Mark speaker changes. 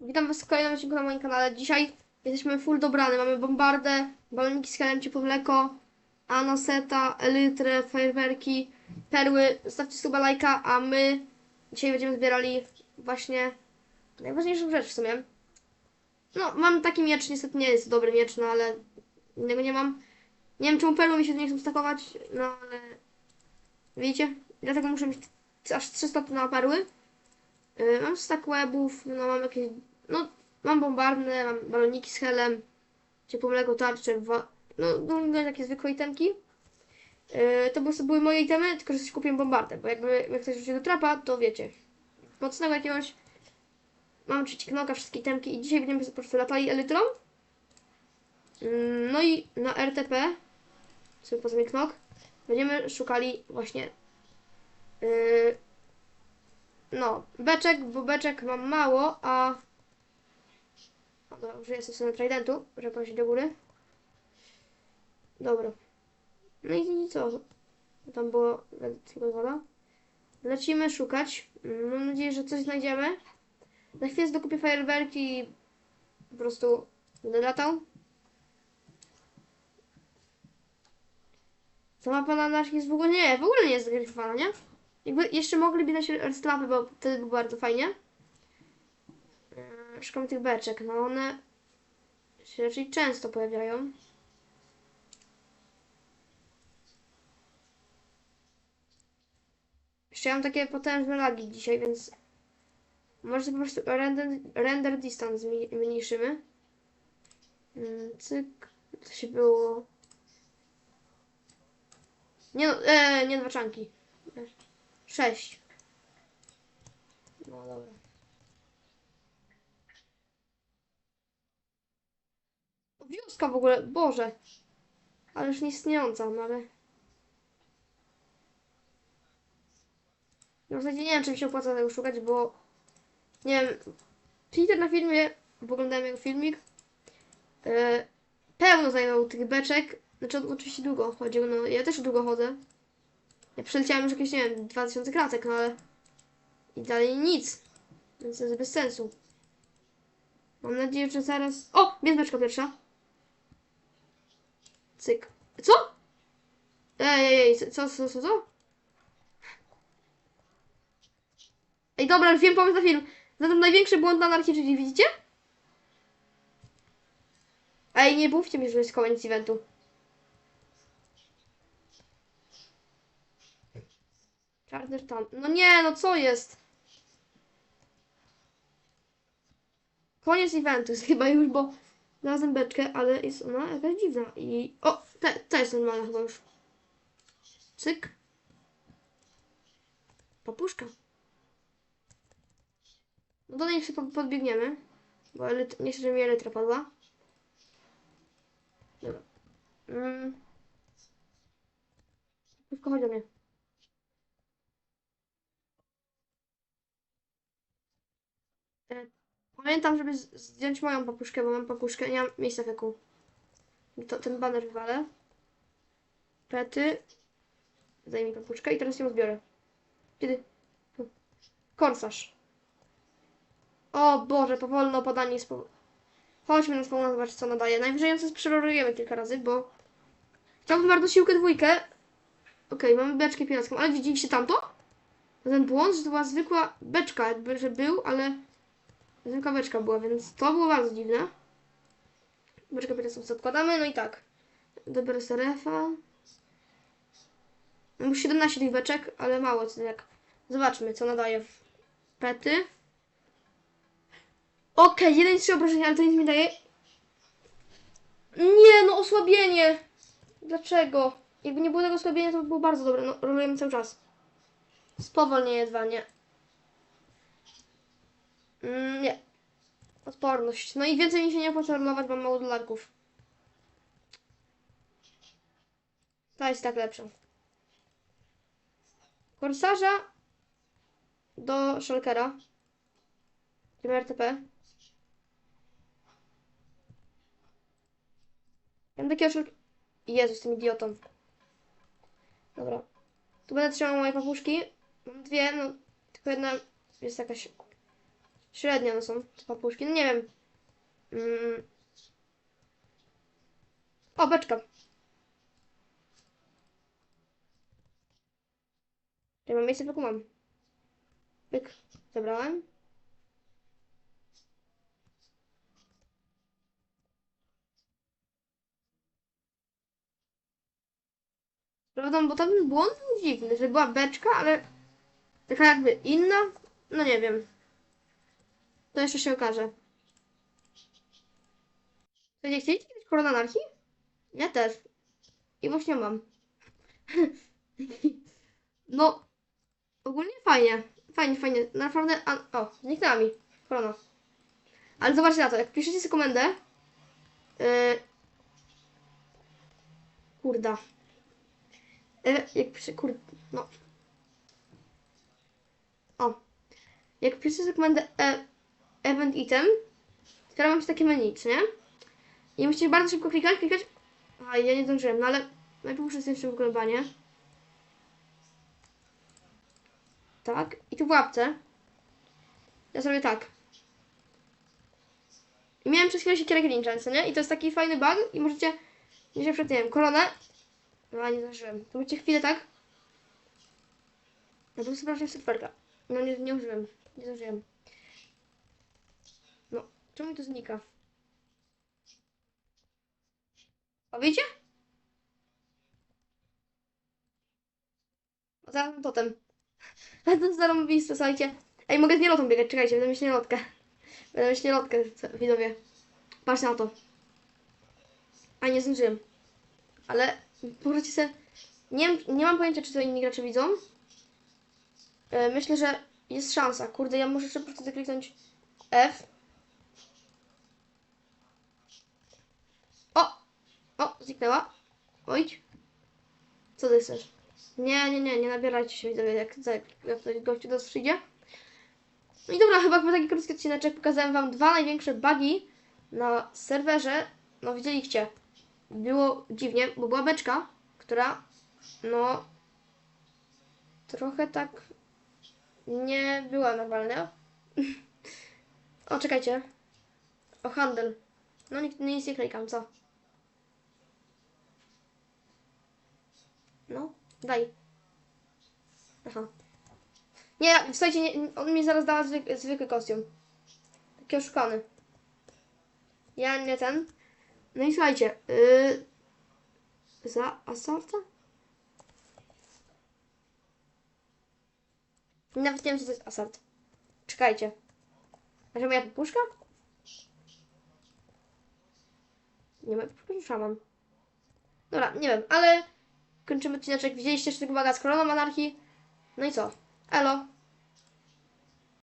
Speaker 1: Witam Was w kolejnym odcinku na moim kanale. Dzisiaj jesteśmy full dobrany. Mamy bombardę, baloniki z helem, ciepłe mleko, anaseta, elytrę, fajerwerki, perły. Zostawcie suba lajka, a my dzisiaj będziemy zbierali właśnie najważniejszą rzecz w sumie. No, mam taki miecz, niestety nie jest dobry miecz, no ale innego nie mam. Nie wiem czemu perły mi się nie chcą stakować, no ale widzicie? Dlatego muszę mieć aż 300 na perły. Yy, mam stack webów, no mam jakieś, no mam bombardne, mam baloniki z helem, ciepłe mleko, tarcze, wa- no, no, no takie zwykłe itemki. Yy, to były, były moje itemy, tylko że sobie kupiłem bombardę, bo jakby jak ktoś rzuci do trapa, to wiecie, mocnego jakiegoś, mam trzeci knoka, wszystkie itemki i dzisiaj będziemy po prostu latali elytrą. Yy, no i na RTP, sobie poza knok, będziemy szukali właśnie yy, no, beczek, bo beczek mam mało, a... O, dobra, użyję sobie tridentu, żeby pójść do góry. Dobra. No i co? Tam było tylko woda. Lecimy szukać. Mam nadzieję, że coś znajdziemy. Na chwilę dokupię fajerwerki i po prostu będę latał. Ta mapa na naszych jest w ogóle nie, w ogóle nie jest zagryfowana, nie? Jakby jeszcze mogliby dać strapy, bo wtedy by było bardzo fajnie. Szukam tych beczek, no one się raczej często pojawiają. Jeszcze mam takie potężne lagi dzisiaj, więc może po prostu render, render distance zmniejszymy. Mm, Cyk, to się było. Nie no, e, nie dwa czanki. Sześć. No dobra. Wioska w ogóle, Boże. Ale już nieistniejąca, no ale... No w zasadzie nie wiem, czy mi się opłaca tego szukać, bo... Nie wiem... Peter na filmie, bo oglądałem jego filmik, e, pełno zajmował tych beczek. Znaczy, on oczywiście długo chodził, no ja też długo chodzę. Ja przeleciałem już jakieś, nie wiem, 2000 kratek, no ale... I dalej nic. Więc to jest bez sensu. Mam nadzieję, że zaraz... O! Bierzmeczka pierwsza. Cyk. Co? Ej, ej, co, co, co, co? Ej, dobra, już wiem pomysł na film. Zatem największy błąd na anarchii, czyli widzicie? Ej, nie mówcie mi, że jest koniec eventu. Czarny sztam. No nie, no co jest? Koniec eventu chyba już, bo znalazłem beczkę, ale jest ona jakaś dziwna. I. O! Ta, ta jest normalna chyba już. Cyk. Papuszka. No do niej jeszcze po- podbiegniemy. Bo elit- nie żeby mi elytra padła. Dobra. Mm. Chodź do mnie. E, Pamiętam, żeby zdjąć moją papuszkę, bo mam papuszkę, nie mam miejsca w jaku. To, ten baner wywalę. Pety. Daj mi papuszkę i teraz ją zbiorę. Kiedy? Korsarz. O Boże, powolne opadanie. Chodźmy na spawna zobaczyć co nadaje. Najwyżej ją sobie kilka razy, bo... Chciałbym bardzo siłkę dwójkę. Okej, mamy beczkę piracką, ale widzieliście tamto? Ten błąd, że to była zwykła beczka, jakby, że był, ale... Zwykła beczka była, więc to było bardzo dziwne. Beczkę piracką sobie odkładamy, no i tak. Dobiorę serefa. Mam już 17 tych beczek, ale mało, jak. Zobaczmy, co nadaje. Pety. Okej, jeden trzy obrażenia, ale to nic mi daje. Nie, no osłabienie. Dlaczego? Jakby nie było tego osłabienia, to by było bardzo dobre. No, rolujemy cały czas. Spowolnienie dwa, nie. Mm, nie. Odporność. No i więcej mi się nie opłaca bo mam mało dolarków. Ta jest tak lepsza. Korsarza do Shulkera. Idziemy RTP. Ja mam takiego Shulk... Jezus, tym idiotą. Dobra. Tu będę trzymał moje papuszki. Mam dwie, no tylko jedna jest jakaś Średnio no są te papuszki. No nie wiem. Mm. O, beczka. Ja mam miejsce, tylko mam. Pyk. Zabrałem. Prawda, bo błąd był dziwny, że była beczka, ale taka jakby inna. No nie wiem. To jeszcze się okaże. To nie chcieliście kiedyś koron anarchii? Ja też. I właśnie mam. no, ogólnie fajnie. Fajnie, fajnie. Naprawdę, a, o, zniknęła mi korona. Ale zobaczcie na to, jak piszecie sobie komendę, yy, kurda. E, jak piszę, kur... no. O. Jak piszę sobie komendę e, event item, to mam się takie menu, nie? I musicie bardzo szybko klikać, klikać. A, ja nie zdążyłem, no ale najpierw muszę sobie jeszcze wykonywanie. Tak. I tu w łapce. Ja zrobię tak. I miałem przez chwilę siekierę Grincha, co nie? I to jest taki fajny bug i możecie, nie się przed, nie wiem, koronę. No, nie zdążyłem. To będzie chwilę, tak? No to sprawdzę serwerka. No nie, nie użyłem. Nie zdążyłem. Czemu to znika? O, zaraz mam totem. A to zarąbiste, słuchajcie. Ej, mogę z nielotą biegać, czekajcie, będę mieć nielotkę. Będę mieć nielotkę, widzowie. Patrz na to. A nie zdążyłem. Ale możecie sobie... Nie, nie mam pojęcia, czy to inni gracze widzą. E, myślę, że jest szansa. Kurde, ja muszę po prostu zakliknąć F. O! O, zniknęła. Ojdź. Co ty chcesz? Nie, nie, nie, nie nabierajcie się widzowie, jak, jak, jak ktoś gościu do nas przyjdzie. No i dobra, chyba po taki krótki odcineczek pokazałem wam dwa największe bugi na serwerze. No widzieliście. Było dziwnie, bo była beczka, która no trochę tak nie była normalna. o, czekajcie. O handel. No nic, nic nie klikam, co? No, daj. Aha. Nie, słuchajcie, nie, on mi zaraz dała zwyk, zwykły kostium. Taki oszukany. Ja nie ten. No i słuchajcie. Yy, za asalta? Nawet nie wiem, co to jest asalt. Czekajcie. A że moja? Nie ma puszki, szaman. Dobra, nie wiem, ale kończymy odcineczek. Widzieliście jeszcze tego z koroną anarchii. No i co? Elo.